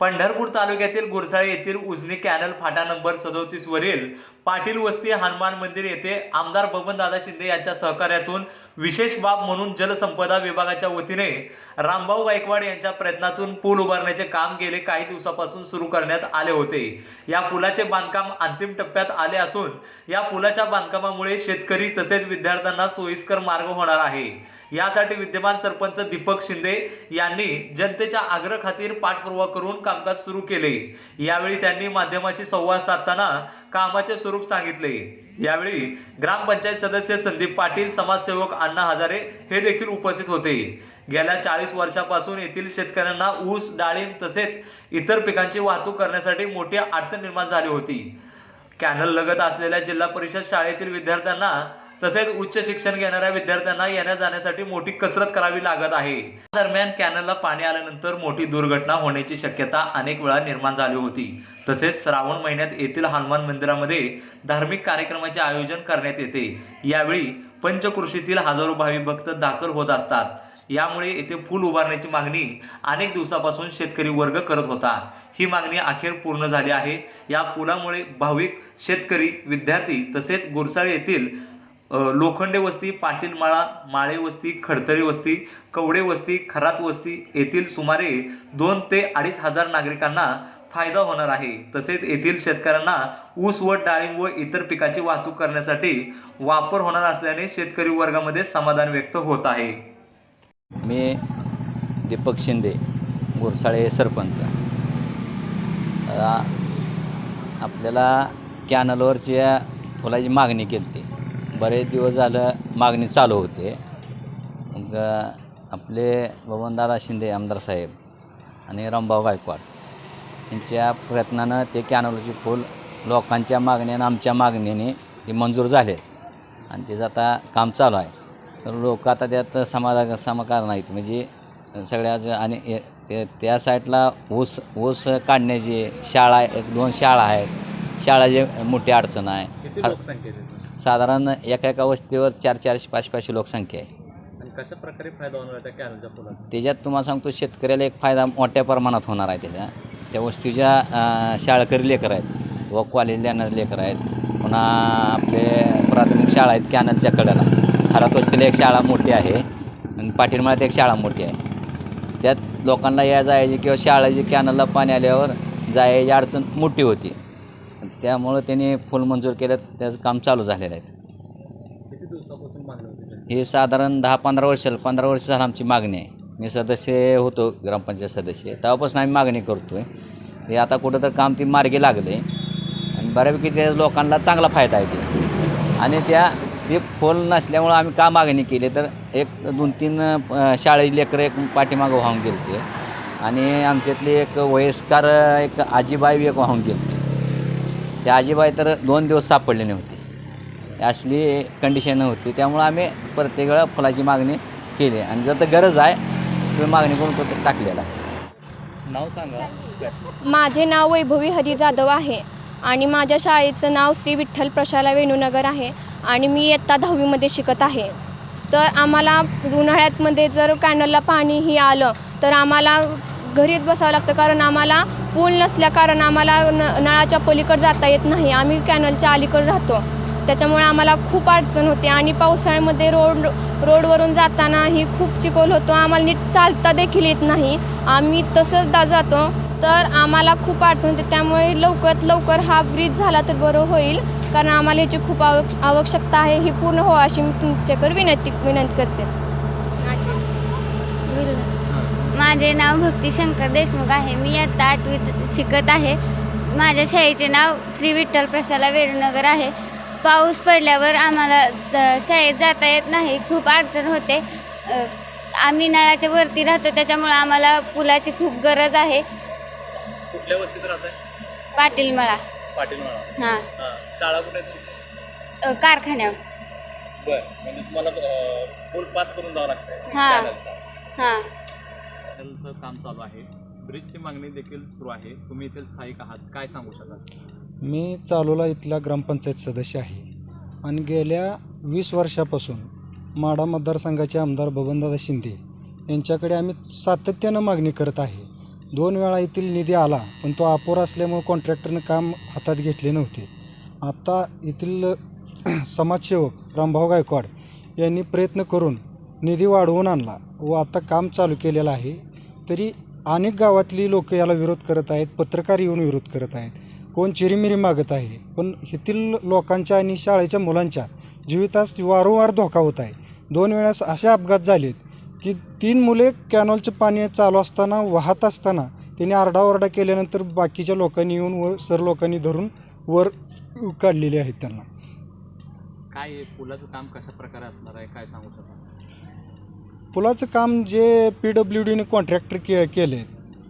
पंढरपूर तालुक्यातील गुरसाळे येथील उजनी कॅनल फाटा नंबर सदोतीसवरील पाटील वस्ती हनुमान मंदिर येथे आमदार बबनदादा शिंदे यांच्या सहकार्यातून विशेष बाब म्हणून जलसंपदा विभागाच्या वतीने रामभाऊ गायकवाड यांच्या प्रयत्नातून पूल उभारण्याचे काम गेले काही दिवसापासून सुरू करण्यात आले होते. या पुलाचे बांधकाम अंतिम टप्प्यात आले असून या पुलाच्या बांधकामामुळे शेतकरी तसेच विद्यार्थ्यांना सोयीस्कर मार्ग होणार आहे. यासाठी विद्यमान सरपंच दीपक शिंदे यांनी जनतेच्या आग्रह खातीर पाठपुरावा करून कामकाज सुरू केले. यावेळी त्यांनी माध्यमाशी संवाद साधताना कामाचे स्वरूप सांगितले. यावेळी ग्रामपंचायत सदस्य संदीप पाटील समाजसेवक अण्णा हजारे हे देखील उपस्थित होते. गेल्या चाळीस वर्षापासून येथील शेतकऱ्यांना ऊस डाळिंब तसेच इतर पिकांची वाहतूक करण्यासाठी मोठी अडचण निर्माण झाली होती. कॅनल लगत असलेल्या जिल्हा परिषद शाळेतील विद्यार्थ्यांना तसेच उच्च शिक्षण घेणाऱ्या विद्यार्थ्यांना येण्या जाण्यासाठी मोठी कसरत करावी लागत आहे. दरम्यान कॅनलला पाणी आल्यानंतर मोठी दुर्घटना होण्याची शक्यता अनेक वेळा निर्माण झाली होती. तसेच श्रावण महिन्यात येथील हनुमान मंदिरामध्ये धार्मिक कार्यक्रमाचे आयोजन करण्यात येते. यावेळी पंचकृषीतील हजारो भावी भक्त दाखल होत असतात. यामुळे येथे पूल उभारण्याची मागणी अनेक दिवसापासून शेतकरी वर्ग करत होता. ही मागणी अखेर पूर्ण झाली आहे. या पुलामुळे भाविक शेतकरी विद्यार्थी तसेच गुरसाळे येथील लोखंडे वस्ती पाटील माळा माळे वस्ती खडतरे वस्ती कवडे वस्ती खरात वस्ती येथील सुमारे दोन ते अडीच हजार नागरिकांना फायदा होणार आहे. तसेच येथील शेतकऱ्यांना ऊस व डाळिंब व इतर पिकाची वाहतूक करण्यासाठी वापर होणार असल्याने शेतकरी वर्गामध्ये समाधान व्यक्त होत आहे. मी दीपक शिंदे गोरसाळे सरपंच. आपल्याला कॅनलवरची फुलाची मागणी केली होती. बरेच दिवस झालं मागणी चालू होते. मग आपले बबनदादा शिंदे आमदार साहेब आणि रामभाऊ गायकवाड यांच्या प्रयत्नानं ते कॅनलची फूल लोकांच्या मागण्यानं आमच्या मागणीने ते मंजूर झाले. आणि त्याचं आता काम चालू आहे. तर लोक आता त्यात समाधा समाकार नाहीत. म्हणजे सगळ्याच आणि ए- ते त्या साईडला ऊस ऊस काढण्याची शाळा एक दोन शाळा आहेत. शाळाची मोठी अडचण आहे. साधारण एका एका वस्तीवर चार चारशे पाचशे पाचशे लोकसंख्या आहे. आणि कशा प्रकारे फायदा होणार त्या कॅनलच्या त्याच्यात तुम्हाला सांगतो शेतकऱ्याला एक फायदा मोठ्या प्रमाणात होणार आहे त्याच्या त्या वस्तीच्या शाळकरी लेकर आहेत व कॉलेज येणारे लेकर आहेत. पुन्हा आपले प्राथमिक शाळा आहेत कॅनलच्या कडेला. खरात वस्तीला एक शाळा मोठी आहे आणि पाटीलमाळ्यात एक शाळा मोठी आहे. त्यात लोकांना या जायची किंवा शाळेची कॅनलला पाणी आल्यावर जायची अडचण मोठी होती. त्यामुळं त्यांनी फुल मंजूर केलं त्याचं काम चालू झालेलं आहे. किती दिवसापासून मागणी होती हे साधारण दहा पंधरा वर्ष पंधरा वर्ष झालं आमची मागणी आहे. मी सदस्य होतो ग्रामपंचायत सदस्य. तेव्हापासून आम्ही मागणी करतो आहे हे आता कुठं तर काम ती मार्गी लागले आणि बऱ्यापैकी त्या लोकांना चांगला फायदा आहे ते. आणि त्या ते फोल नसल्यामुळं आम्ही का मागणी केली? तर एक दोन तीन अ, शाळेची लेकरं एक पाठीमागं वाहून गेले ते आणि आमच्यातली एक वयस्कर एक आजीबाई एक वाहून गेली ते आजीबाई तर दोन दिवस सापडले नव्हते. असली कंडिशन होती. त्यामुळं आम्ही प्रत्येक वेळा फुलाची मागणी केली. आणि जर तर गरज आहे तर मागणी करून तो टाकलेला आहे. नाव सांगा. माझे नाव वैभवी हरी जाधव आहे आणि माझ्या शाळेचं नाव श्री विठ्ठल प्रशाला वेणूनगर आहे आणि मी इयत्ता दहावीमध्ये शिकत आहे. तर आम्हाला उन्हाळ्यातमध्ये जर कॅनलला पाणीही आलं तर आम्हाला घरीच बसावं लागतं कारण आम्हाला पूल नसल्या कारण आम्हाला न नळाच्या पलीकडे जाता येत नाही. आम्ही कॅनलच्या अलीकडे राहतो. त्याच्यामुळे आम्हाला खूप अडचण होते. आणि पावसाळ्यामध्ये रोड रोडवरून जातानाही खूप चिकोल होतो. आम्हाला नीट चालता देखील येत नाही. आम्ही तसंच दा जातो. तर आम्हाला खूप अडचण होते. त्यामुळे लवकरात लवकर हा ब्रिज झाला तर बरं होईल. कारण आम्हाला ह्याची खूप आवक आवश्यकता आहे. ही पूर्ण हो अशी मी तुमच्याकडे विनंती विनंती करते. माझे नाव भक्ती शंकर देशमुख आहे. मी इयत्ता आठवीत शिकत आहे. माझ्या शाळेचे नाव श्री विठ्ठल प्रशाला वेणूनगर आहे. पाऊस पडल्यावर आम्हाला शाळेत जाता येत नाही. खूप अडचण होते. आम्ही नळाच्या वरती राहतो. त्याच्यामुळं आम्हाला पुलाची खूप गरज आहे. कुठल्या वस्तीत राहताय? पाटीलमळा. पाटील हां. शाळा कुठे आहे तुमची? अ, कारखान्यावर. बर. म्हणजे तुम्हाला पास करून जावं लागतंय. हा. हां. कॅनलचं काम चालू आहे. ब्रिजची मागणी देखील सुरू आहे. तुम्ही येथील स्थायिक आहात. काय सांगू शकाल? मी चालूला इथला ग्रामपंचायत सदस्य आहे. आणि गेल्या वीस वर्षापासून माडा मतदारसंघाचे आमदार बबनदादा शिंदे यांच्याकडे आम्ही सातत्यानं मागणी करत आहे. दोन वेळा येथील निधी आला पण तो अपुरा असल्यामुळे कॉन्ट्रॅक्टरनं काम हातात घेतले नव्हते. आता येथील समाजसेवक रामभाऊ गायकवाड यांनी प्रयत्न करून निधी वाढवून आणला व आता काम चालू केलेलं आहे. तरी अनेक गावातली लोक याला विरोध करत आहेत पत्रकार येऊन विरोध करत आहेत. कोण चिरीमिरी मागत आहे पण येथील लोकांच्या आणि शाळेच्या मुलांच्या जीवितास वारंवार धोका होत आहे. दोन वेळास असे अपघात झालेत की तीन मुले कॅनॉलचे पाणी चालू असताना वाहत असताना त्यांनी आरडाओरडा केल्यानंतर बाकीच्या लोकांनी येऊन व सर लोकांनी धरून वर काढलेले आहेत त्यांना. काय आहे? पुलाचं काम कशा प्रकारे असणार आहे? काय सांगू शकता? पुलाचं काम जे पी डब्ल्यू डीने कॉन्ट्रॅक्टर के केले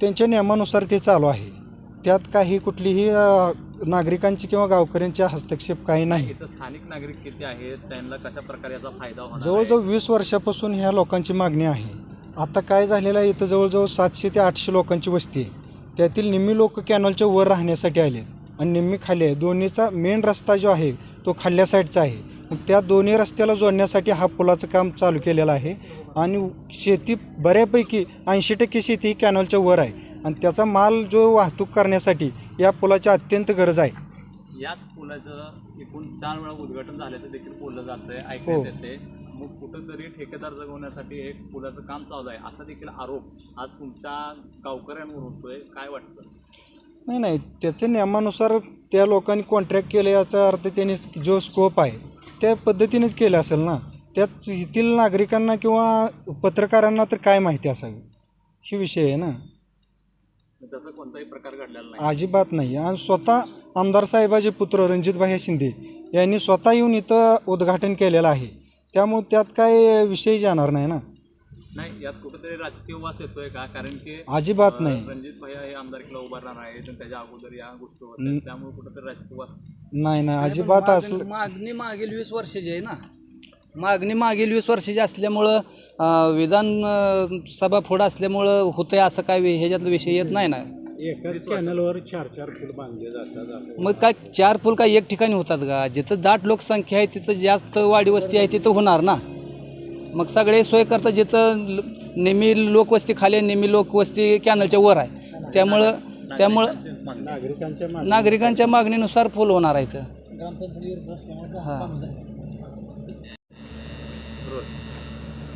त्यांच्या नियमानुसार ते चालू आहे. त्यात काही कुठलीही नागरिकांची किंवा गावकऱ्यांचे हस्तक्षेप काही नाही. इथं स्थानिक नागरिक किती आहेत? त्यांना कशा प्रकारे याचा फायदा होणार? जवळजवळ वीस वर्षापासून ह्या लोकांची मागणी आहे. आता काय झालेलं आहे इथं जवळजवळ सातशे ते आठशे लोकांची वस्ती आहे. त्यातील निम्मी लोक कॅनॉलच्या वर राहण्यासाठी आले आणि निम्मी खाली आहे. दोन्हीचा मेन रस्ता जो आहे तो खाल्ल्या साईडचा आहे. त्या दोन्ही रस्त्याला जोडण्यासाठी हा पुलाचं काम चालू केलेलं आहे. आणि शेती बऱ्यापैकी ऐंशी टक्के शेती ही कॅनॉलच्या वर आहे. आणि त्याचा माल जो वाहतूक करण्यासाठी या पुलाची अत्यंत गरज आहे. याच पुलाचं एकूण चार वेळा उद्घाटन झाल्याचं देखील बोललं जातंय हो. ऐकण्यात येते मग कुठंतरी ठेकेदार जगवण्यासाठी एक पुलाचं काम चालू आहे असा देखील आरोप आज तुमच्या गावकऱ्यांवर होतोय काय वाटतं? नाही नाही. त्याच्या नियमानुसार त्या लोकांनी कॉन्ट्रॅक्ट केलं याचा अर्थ त्यांनी जो स्कोप आहे त्या पद्धतीनेच केलं असेल ना? त्यात येथील नागरिकांना किंवा पत्रकारांना तर काय माहिती असावी? ही विषय आहे ना? तसं कोणताही प्रकार घडलेला नाही. अजिबात नाही. आणि स्वतः आमदार साहेबाचे पुत्र रणजितभाई शिंदे यांनी स्वतः येऊन इथं उद्घाटन केलेलं आहे. त्यामुळे त्यात काय विषय जाणार नाही ना? नाही यात कुठेतरी राजकीय वास येतोय का? कारण की अजिबात नाही. रणजित भाई हे आमदारकीला उभारणार आहे तर त्याच्या अगोदर या गोष्टी. होत्या त्यामुळे कुठेतरी राजकीय वास नाही नाही अजिबात असलं मागणी- मागील वीस वर्षाची आहे ना मागणी मागील वीस वर्षाची असल्यामुळं विधान सभा पुढं असल्यामुळं होतंय असं काय वि- ह्याच्यातला विषय येत नाही ना. एकाच कॅनलवर चार चार फूट बांधले जातात मग काय चार पूल काय एक ठिकाणी होतात का? जिथं दाट लोकसंख्या आहे तिथं जास्त वाडी वस्ती आहे तिथं होणार ना. मग सगळे सोय करता जिथं ल- नेहमी लोकवस्ती खाली नेहमी लोकवस्ती कॅनलच्या वर आहे. त्यामुळं त्यामुळं नागरिकांच्या नागरिकांच्या मागणीनुसार फुल होणार आहे इथं. हां.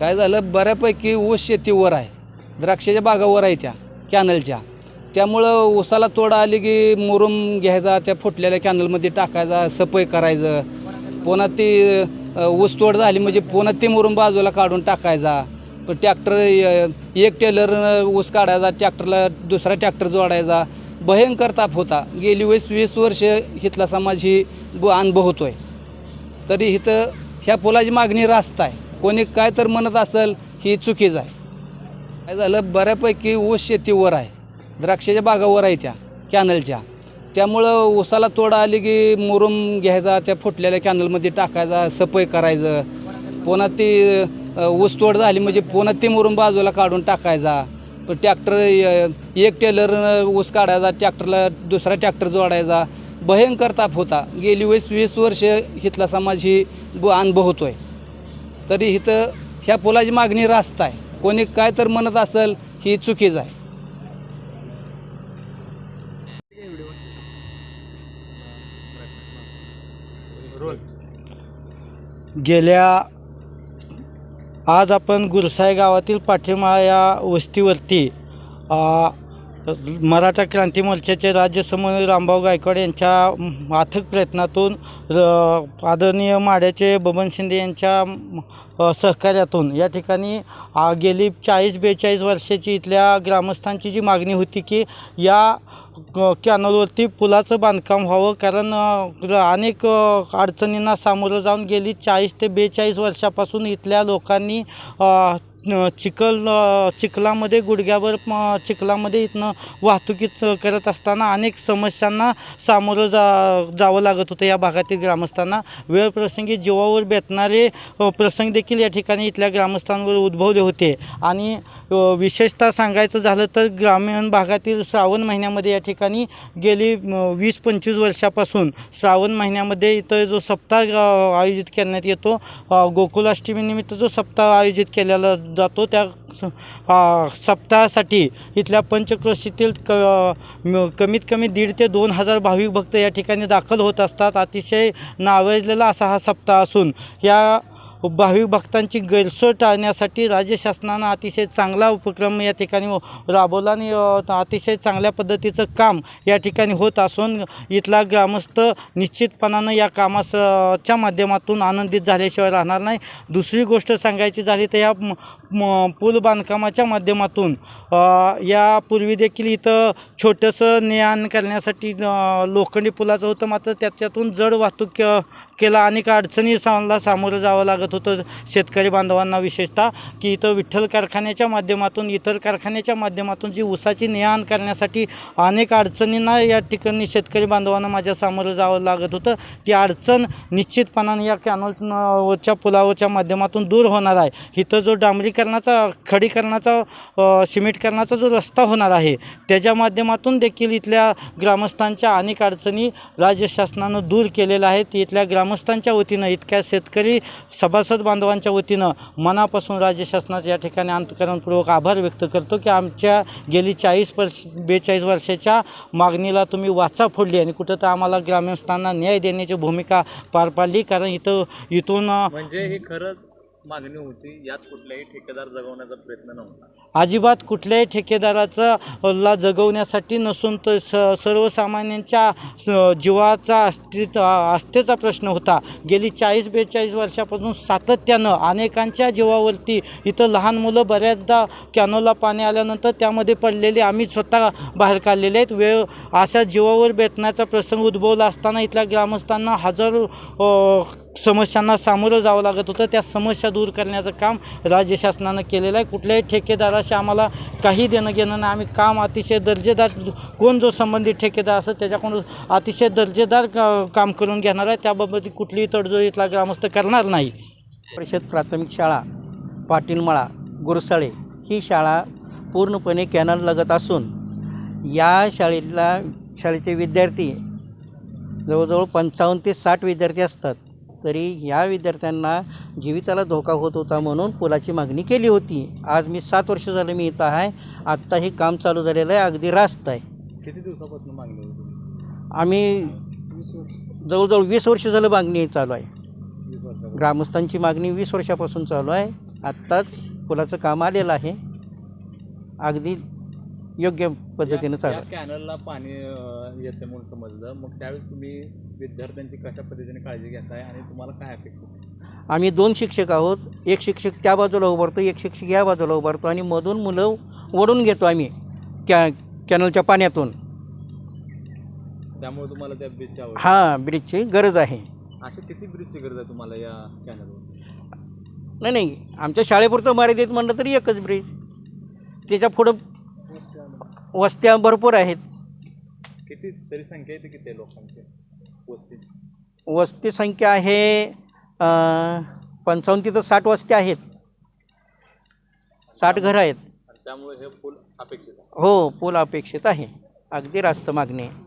काय झालं? बऱ्यापैकी ऊस शेतीवर आहे. द्राक्षाच्या बागावर आहे त्या कॅनलच्या. त्यामुळं ऊसाला तोडा आली की मुरुम घ्यायचा त्या फुटलेल्या कॅनलमध्ये टाकायचा सफाई करायचं. पुन्हा ती ऊसतोड ऊस तोड झाली म्हणजे पुन्हा तिमरून बाजूला काढून टाकायचा. ट्रॅक्टर एक टेलर ऊस काढायचा ट्रॅक्टरला दुसरा ट्रॅक्टर जोडायचा. भयंकर ताप होता. गेली वीस वीस वर्ष इथला समाज ही ब- अनुभव तरी इथं ह्या पुलाची मागणी रास्त आहे. कोणी काय तर म्हणत असेल ही चुकीचं आहे. काय झालं बऱ्यापैकी ऊस शेतीवर आहे. द्राक्षाच्या बागावर आहे त्या कॅनलच्या. त्यामुळं ऊसाला तोडा आली की मुरुम घ्यायचा त्या फुटलेल्या कॅनलमध्ये टाकायचा सफाई करायचं. पुन्हा ती ऊस तोड झाली म्हणजे पुन्हा ती मुरुम बाजूला काढून टाकायचा. तो ट्रॅक्टर एक टेलर ऊस काढायचा ट्रॅक्टरला दुसरा ट्रॅक्टर जोडायचा. भयंकर ताप होता. गेली वीस वीस वर्ष इथला समाज ही ब- अनुभव आहे तरी इथं ह्या पुलाची मागणी रास्त आहे. कोणी काय तर म्हणत असेल ही चुकीचं आहे. गेल्या आज आपण गुरसाई गावातील पाठिंबा या वस्तीवरती मराठा क्रांती मोर्चाचे राज्य समन्वय रामभाऊ गायकवाड यांच्या अथक प्रयत्नातून र- आदरणीय माड्याचे बबन शिंदे यांच्या सहकार्यातून या ठिकाणी आ, गेली चाळीस बेचाळीस वर्षाची इथल्या ग्रामस्थांची जी मागणी होती की या कॅनलवरती पुलाचं बांधकाम व्हावं कारण अनेक अडचणींना सामोरं जाऊन गेली चाळीस ते बेचाळीस वर्षापासून इथल्या लोकांनी चिखल चिखलामध्ये गुडघ्यावर चिखलामध्ये इथनं वाहतुकीत करत असताना अनेक समस्यांना सामोरं जा जावं लागत होतं या भागातील ग्रामस्थांना. वेळ प्रसंगी जीवावर बेतणारे प्रसंग देखील या ठिकाणी इथल्या ग्रामस्थांवर उद्भवले होते. आणि विशेषतः सांगायचं झालं तर ग्रामीण भागातील श्रावण महिन्यामध्ये या ठिकाणी गेली वीस पंचवीस वर्षापासून. श्रावण महिन्यामध्ये इथं जो सप्ताह आयोजित करण्यात येतो गोकुलाष्टमीनिमित्त जो सप्ताह आयोजित केलेला जातो त्या स- सप्ताहासाठी. इथल्या पंचक्रोशीतील क कमीत कमी दीड ते दोन हजार भाविक भक्त या ठिकाणी दाखल होत असतात. अतिशय नावाजलेला असा हा सप्ताह असून या भाविक भक्तांची गैरसोय टाळण्यासाठी राज्य शासनानं अतिशय चांगला उपक्रम या ठिकाणी राबवला आणि अतिशय चांगल्या पद्धतीचं काम या ठिकाणी होत असून इथला ग्रामस्थ निश्चितपणानं या कामाच्या माध्यमातून आनंदित झाल्याशिवाय राहणार नाही. दुसरी गोष्ट सांगायची झाली तर या म- पूल बांधकामाच्या माध्यमातून यापूर्वी देखील इथं छोटंसं ने आण करण्यासाठी लोखंडी पुलाचं होतं. मात्र त्याच्यातून जड वाहतूक केला. अनेक अडचणी सामोरं जावं लागत होतं शेतकरी बांधवांना विशेषतः की इथं विठ्ठल कारखान्याच्या माध्यमातून इतर कारखान्याच्या माध्यमातून जी ऊसाची ने आण करण्यासाठी अनेक अडचणींना या ठिकाणी शेतकरी बांधवांना माझ्या सामोरं जावं लागत होतं. ती अडचण निश्चितपणाने या कॅनॉलच्या पुलावच्या माध्यमातून दूर होणार आहे. इथं जो डांबरीकरणाचा खडीकरणाचा सिमेंटकरणाचा जो रस्ता होणार आहे त्याच्या माध्यमातून देखील इथल्या ग्रामस्थांच्या अनेक अडचणी राज्य शासनानं दूर केलेल्या आहेत. इथल्या ग्रामस्थांच्या वतीनं इतक्या शेतकरी सभा सभासद बांधवांच्या वतीनं मनापासून राज्य शासनाचे या ठिकाणी अंतकरणपूर्वक आभार व्यक्त करतो की आमच्या गेली चाळीस वर्ष बेचाळीस वर्षाच्या मागणीला तुम्ही वाचा फोडली आणि कुठं तर आम्हाला ग्रामस्थांना न्याय देण्याची भूमिका पार पाडली. कारण इथं इथून म्हणजे हे खरंच मागणी होती यात कुठलाही ठेकेदार जगवण्याचा प्रयत्न नव्हता. अजिबात कुठल्याही ठेकेदाराचा ला जगवण्यासाठी नसून तर स सर्वसामान्यांच्या जीवाचा अस्तित्व आस्थेचा प्रश्न होता. गेली चाळीस बेचाळीस वर्षापासून सातत्यानं अनेकांच्या जीवावरती इथं लहान मुलं बऱ्याचदा कॅनोला पाणी आल्यानंतर त्यामध्ये पडलेले आम्ही स्वतः बाहेर काढलेले आहेत. वेळ अशा जीवावर बेतण्याचा प्रसंग उद्भवला असताना इथल्या ग्रामस्थांना हजारो समस्यांना सामोरं जावं लागत होतं. त्या समस्या दूर करण्याचं काम राज्य शासनानं केलेलं आहे. कुठल्याही ठेकेदाराशी आम्हाला काही देणं घेणं नाही. आम्ही काम अतिशय दर्जेदार कोण जो संबंधित ठेकेदार असं त्याच्याकडून अतिशय दर्जेदार का- काम करून घेणार आहे. त्याबाबत कुठलीही तडजोड इथला ग्रामस्थ करणार नाही. परिषद प्राथमिक शाळा पाटीलमळा गुरसाळे ही शाळा पूर्णपणे कॅनल लगत असून या शाळेतला शाळेचे विद्यार्थी जवळजवळ पंचावन्न ते साठ विद्यार्थी असतात. तरी या विद्यार्थ्यांना जीविताला धोका होत होता म्हणून पुलाची मागणी केली होती. आज मी सात वर्ष झालं मी इथं आहे. आत्ता हे काम चालू झालेलं आहे. अगदी रास्त आहे. किती दिवसापासून मागणी होती आम्ही जवळजवळ वीस वर्ष झालं मागणी चालू आहे. ग्रामस्थांची मागणी वीस वर्षापासून चालू आहे. आत्ताच पुलाचं काम आलेलं आहे. अगदी योग्य पद्धतीनं चालू. कॅनलला पाणी येते म्हणून समजलं. मग त्यावेळेस तुम्ही विद्यार्थ्यांची कशा पद्धतीने काळजी घेताय आणि तुम्हाला काय अपेक्षित? आम्ही दोन शिक्षक आहोत. एक शिक्षक त्या बाजूला उभारतो एक शिक्षक या बाजूला उभारतो आणि मधून मुलं ओढून घेतो आम्ही कॅ कॅनलच्या पाण्यातून. त्यामुळे तुम्हाला त्या ब्रिजची आवड हां ब्रिजची गरज आहे. अशी किती ब्रिजची गरज आहे तुम्हाला या कॅनलवर नाही नाही आमच्या शाळेपुरतं मर्यादित म्हणलं तरी एकच ब्रिज त्याच्या पुढं वस्त्या भरपूर आहेत. किती तरी संख्या येते किती आहे लोकांची? वस्तीची वस्ती संख्या आहे पंचावन्न तिथं साठ वस्त्या आहेत. साठ घरं आहेत. आणि त्यामुळे हे पूल अपेक्षित आहे. हो पूल अपेक्षित आहे. अगदी रास्त मागणी आहे.